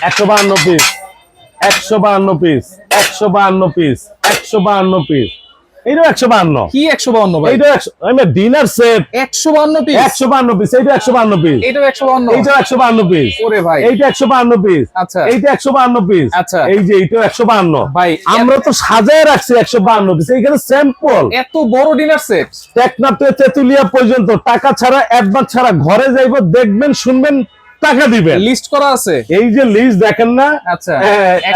একশো বাহান্ন পিস একশো বাহান্ন পিস একশো বাহান্ন পিস একশো বাহান্ন পিস এইটাও একশো বাহান্ন কি একশো বাউন্ন এইটা একশো ডিনার সেট একশো বাউন্ন পিস একশো বাহান্ন পিস এইটা একশো বাহান্ন পিস এটাও একশো বাউন্ন এইটাও একশো বাহান্ন পিস ওরে ভাই এইটা একশো বাহান্ন পিস আচ্ছা এইটা একশো বাহান্ন পিস আচ্ছা। এই যে একশো বাহান্ন ভাই আমরা তো সাজায় রাখছি একশো বাহান্ন পিস এইখানে স্যাম্পল এত বড় ডিনার সেট টেকনাফ থেকে তেতুলিয়া পর্যন্ত টাকা ছাড়া অ্যাডভান্স ছাড়া ঘরে যাইব দেখবেন শুনবেন টাকা দিবেন। লিস্ট করা আছে? এই যে লিস্ট দেখেন না আচ্ছা।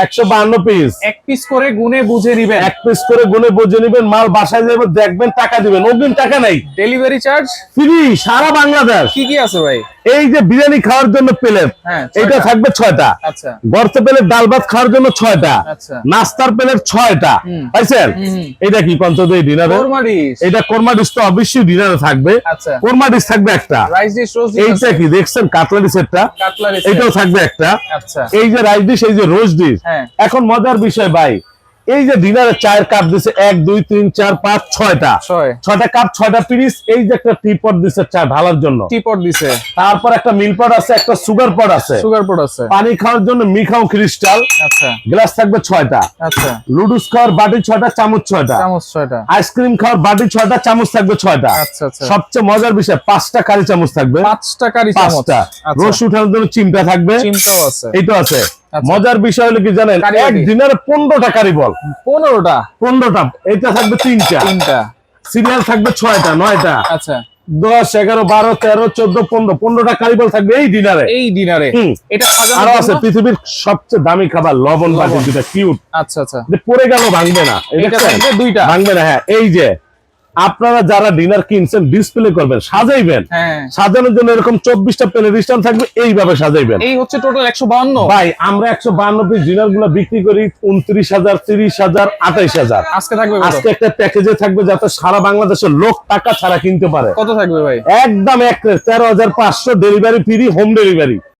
একশো বাহান্ন পিস এক পিস করে গুনে বুঝে নিবেন। এক পিস করে গুনে বুঝে নিবেন মাল বাসায় যাবে দেখবেন টাকা দিবেন। অগ্রিম টাকা নাই। ডেলিভারি চার্জ ফ্রি সারা বাংলাদেশ। কি কি আছে ভাই? এই যে বিরিয়ানি খাওয়ার জন্য প্লেট হ্যাঁ ছয়টা। থাকবে ছয়টা। আচ্ছা। গর্ত প্লেট ডাল ভাত খাওয়ার জন্য ছয়টা। আচ্ছা। নাস্তার প্লেট ছয়টা। পাইছেন। এটা কি পঞ্চদ ডিনারে কোরমা এটা কোরমা ডিশ তো অবশ্যই ডিনারে থাকবে। আচ্ছা। কোরমা ডিশ থাকবে একটা। এইটা কি দেখছেন? কাটলারি সেটটা কাটলারি এটাও থাকবে একটা। আচ্ছা। এই যে রাইস ডিশ এই যে রোজ ডিশ হ্যাঁ। এখন মজার বিষয় ভাই এই যে ডিনারে চায়ের কাপ দিছে এক দুই তিন চার পাঁচ ছয়টা। ছয়টা কাপ ছয়টা পিরিস এই যে একটা টি পট দিছে চা ঢালার জন্য। টিপট দিছে। তারপর একটা মিল পট আছে একটা সুগার পট আছে। সুগার পট আছে। পানি খাওয়ার জন্য মিখাও ক্রিস্টাল আচ্ছা। গ্লাস থাকবে ছয়টা। আচ্ছা। লুডুস খাওয়ার বাটি ছয়টা চামচ ছয়টা। চামচ ছয়টা। আইসক্রিম খাওয়ার বাটি ছয়টা চামচ থাকবে ছয়টা। আচ্ছা আচ্ছা। সবচেয়ে মজার বিষয় পাঁচটা কারি চামচ থাকবে। পাঁচটা কারি চামচ। পাঁচটা। আচ্ছা। রস উঠানোর জন্য চিমটা থাকবে। চিমটাও আছে। এইটা আছে। মজার বিষয় হলো কি জানেন? এক দিনের পনেরোটা কারি বল পনেরোটা? পনেরোটা। এটা থাকবে তিনটা। তিনটা। সিরিয়াল থাকবে ছয়টা নয়টা। আচ্ছা। দশ এগারো বারো তেরো চোদ্দ পনেরো। পনেরোটা কারিবল থাকবে এই ডিনারে এই ডিনারে এটা আরও আছে পৃথিবীর সবচেয়ে দামি খাবার লবণ বাটি। যেটা কিউট আচ্ছা আচ্ছা। পড়ে গেল ভাঙবে না। এটা দুইটা। ভাঙবে না হ্যাঁ এই যে। আপনারা যারা ডিনার কিনছেন ডিসপ্লে করবেন সাজাইবেন। হ্যাঁ। সাজানোর জন্য এরকম চব্বিশটা প্লেট স্ট্যান্ড থাকবে এইভাবে সাজাইবেন। এই হচ্ছে টোটাল একশো বাউন্ন ভাই আমরা একশো বান্ন পিস ডিনারগুলো বিক্রি করি উনত্রিশ হাজার তিরিশ হাজার আঠাইশ হাজার। আজকে থাকবে আজকে একটা প্যাকেজে থাকবে যাতে সারা বাংলাদেশের লোক টাকা ছাড়া কিনতে পারে। কত থাকবে ভাই? একদম এক তেরো হাজার পাঁচশো ডেলিভারি ফ্রি হোম ডেলিভারি